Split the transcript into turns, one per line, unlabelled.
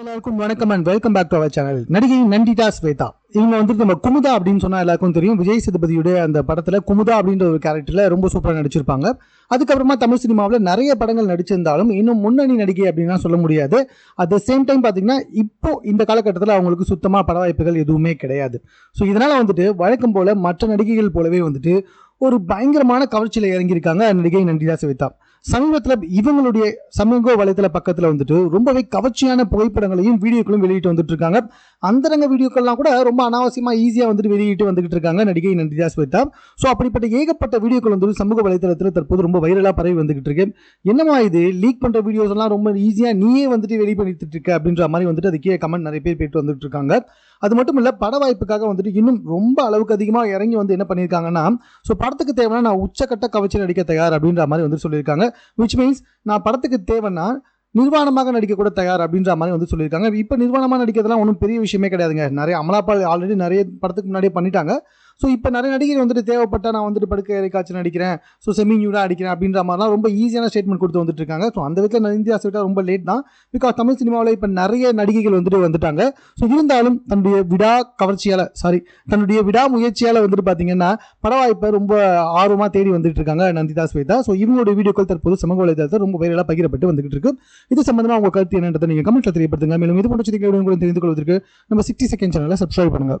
எல்லாருக்கும் வணக்கம் and welcome back to our channel நடிகை நண்டிதா ஸ்வேதா இவங்க வந்துட்டு நம்ம குமுதா அப்படின்னு சொன்னா எல்லாருக்கும் தெரியும். விஜய் சேதுபதியுடைய அந்த படத்துல குமுதா அப்படின்ற ஒரு கேரக்டர்ல ரொம்ப சூப்பராக நடிச்சிருப்பாங்க. அதுக்கப்புறமா தமிழ் சினிமாவில் நிறைய படங்கள் நடிச்சிருந்தாலும் இன்னும் முன்னணி நடிகை அப்படின்னா சொல்ல முடியாது. அட் த சேம் டைம் பார்த்தீங்கன்னா இப்போ இந்த காலகட்டத்தில் அவங்களுக்கு சுத்தமாக பட வாய்ப்புகள் எதுவுமே கிடையாது. ஸோ இதனால் வந்துட்டு வழக்கம் போல மற்ற நடிகைகள் போலவே வந்துட்டு ஒரு பயங்கரமான கவர்ச்சியில் இறங்கியிருக்காங்க நடிகை நண்டிதா ஸ்வேதா சமீபத்தில் இவங்களுடைய சமூக வலைதள பக்கத்தில் வந்துட்டு ரொம்பவே கவர்ச்சியான புகைப்படங்களையும் வீடியோக்களும் வெளியிட்டு வந்துட்டு இருக்காங்க. அந்தரங்க வீடியோக்கள்லாம் கூட ரொம்ப அனாவசியமாக ஈஸியாக வந்துட்டு வெளியிட்டு வந்துகிட்டு இருக்காங்க நடிகை நந்திதா ஸ்வேதா ஸோ அப்படிப்பட்ட ஏகப்பட்ட வீடியோக்கள் வந்து சமூக வலைத்தளத்தில் தற்போது ரொம்ப வைரலாக பரவி வந்துகிட்டு இருக்கு. என்னமா இது? லீக் பண்ணுற வீடியோஸ் எல்லாம் ரொம்ப ஈஸியாக நீயே வந்துட்டு வெளி பண்ணிட்டு இருக்க அப்படின்ற மாதிரி வந்துட்டு அதுக்கே கமெண்ட் நிறைய பேர் போயிட்டு வந்துட்டு இருக்காங்க. அது மட்டும் இல்லை பட வாய்ப்புக்காக வந்துட்டு இன்னும் ரொம்ப அளவுக்கு அதிகமாக இறங்கி வந்து என்ன பண்ணியிருக்காங்கன்னா ஸோ படத்துக்கு தேவைன்னா நான் உச்சக்கட்ட கவர்ச்சி நடிக்க தயார் அப்படின்ற மாதிரி வந்து சொல்லியிருக்காங்க. விச் மீன்ஸ் நான் படத்துக்கு தேவைன்னா நிர்வாணமாக நடிக்க கூட தயார் அப்படின்ற மாதிரி வந்து சொல்லியிருக்காங்க. இப்போ நிர்வாணமாக நடிக்கிறதுலாம் ஒன்றும் பெரிய விஷயமே கிடையாதுங்க. நிறைய அமலாபால் ஆல்ரெடி நிறைய படத்துக்கு முன்னாடியே பண்ணிட்டாங்க. ஸோ இப்போ நிறைய நடிகர் வந்துட்டு தேவைப்பட்டால் நான் வந்துட்டு படுக்கை இறைக்காய்ச்சல் நடிக்கிறேன். ஸோ செமி நியூடாக அடிக்கிறேன் அப்படின்ற மாதிரிலாம் ரொம்ப ஈஸியான ஸ்டேட்மெண்ட் கொடுத்து வந்துட்டு இருக்காங்க. ஸோ அந்த விதத்தில் இந்தியா விட்டால் ரொம்ப லேட் தான். பிகாஸ் தமிழ் சினிமாவில் இப்போ நிறைய நடிகைகள் வந்துட்டு வந்துட்டாங்க. ஸோ இருந்தாலும் தன்னுடைய விடா கவர்ச்சியால் சாரி தன்னுடைய விடா முயற்சியால் வந்துட்டு பார்த்தீங்கன்னா படவாய்ப்பை ரொம்ப ஆர்வமாக தேடி வந்துட்டு இருக்காங்க நந்திதா ஸ்வேதா. ஸோ இவங்களுடைய வீடியோக்கள் தற்போது சமூக வலைதளத்தில் ரொம்ப வைரலாக பகிரப்பட்டு வந்துகிட்டு இருக்கு. இது சம்பந்தமாக உங்கள் கருத்து என்னன்றதை நீங்கள் கமெண்ட்டில் தெரியப்படுத்துங்க. மேலும் இது போன்ற செய்திகளை உடனுக்குடன் தெரிந்து கொள்வதற்கு நம்ம சிக்ஸ்டி செகண்ட் சேனலை சப்ஸ்கிரைப் பண்ணுங்கள்